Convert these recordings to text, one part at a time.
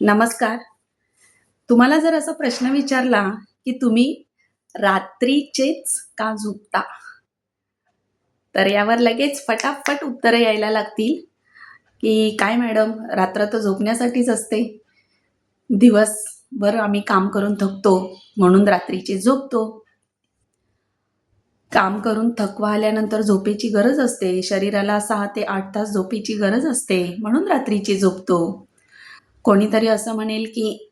नमस्कार. तुम्हाला जर असा प्रश्न विचारला की तुम्ही रात्रीचेच का झोपता? तर यावर लगेच फटाफट उत्तरं यायला लागतील की काय मॅडम रात्र तर झोपण्यासाठीच असते. दिवसभर आम्ही काम करून थकतो म्हणून रात्रीचे झोपतो. काम करून थकवा आल्यानंतर झोपेची गरज असते. शरीराला सहा ते आठ तास झोपेची गरज असते म्हणून रात्रीची झोपतो. कोणीतरी असं म्हणेल की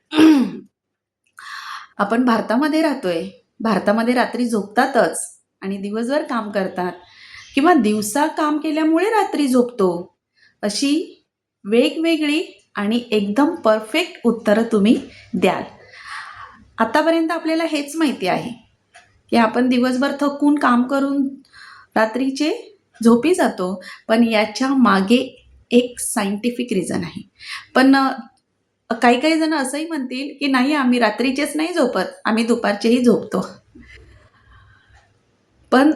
आपण भारतामध्ये राहतोय. भारतामध्ये रात्री झोपतातच आणि दिवसभर काम करतात. किंवा दिवसा काम केल्यामुळे रात्री झोपतो. अशी वेगवेगळी आणि एकदम परफेक्ट उत्तरं तुम्ही द्याल. आतापर्यंत आपल्याला हेच माहिती आहे की आपण दिवसभर थकून काम करून रात्रीचे झोपी जातो पण याच्या मागे एक सायंटिफिक रिझन आहे. पण काही काही जण असंही म्हणतील की नाही आम्ही रात्रीचेच नाही झोपत आम्ही दुपारचेही झोपतो. पण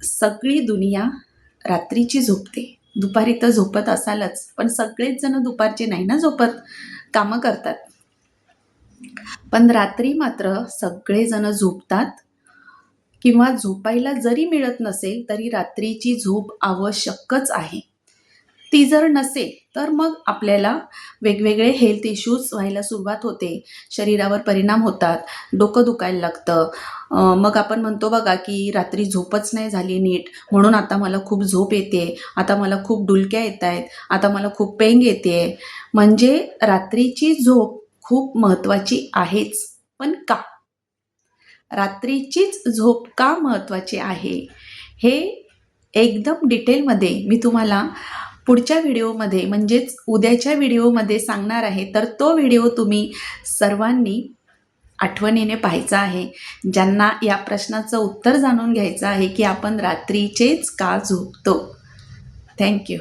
सगळी दुनिया रात्रीची झोपते. दुपारी तर झोपत असालच पण सगळेच जण दुपारचे नाही ना झोपत कामं करतात. पण रात्री मात्र सगळेजण झोपतात किंवा झोपायला जरी मिळत नसेल तरी रात्रीची झोप आवश्यकच आहे. ती जर नसेल तर मग आपल्याला वेगवेगळे हेल्थ इश्यूज व्हायला सुरुवात होते. शरीरावर परिणाम होतात डोकं दुखायला लागतं. मग आपण म्हणतो बघा की रात्री झोपच नाही झाली नीट. म्हणून आता मला खूप झोप येते आता मला खूप डुलक्या येत आहेत आता मला खूप पेंग येते. म्हणजे रात्रीची झोप खूप महत्त्वाची आहेच पण का? रात्रीचीच झोप का महत्त्वाची आहे? हे एकदम डिटेलमध्ये मी तुम्हाला पुढच्या व्हिडिओमध्ये म्हणजेच उद्याच्या व्हिडिओमध्ये सांगणार आहे तर तो व्हिडिओ तुम्ही सर्वांनी आठवणीने पाहायचा आहे. ज्यांना या प्रश्नाचं उत्तर जाणून घ्यायचं आहे की आपण रात्रीचेच का झोपतो? थँक्यू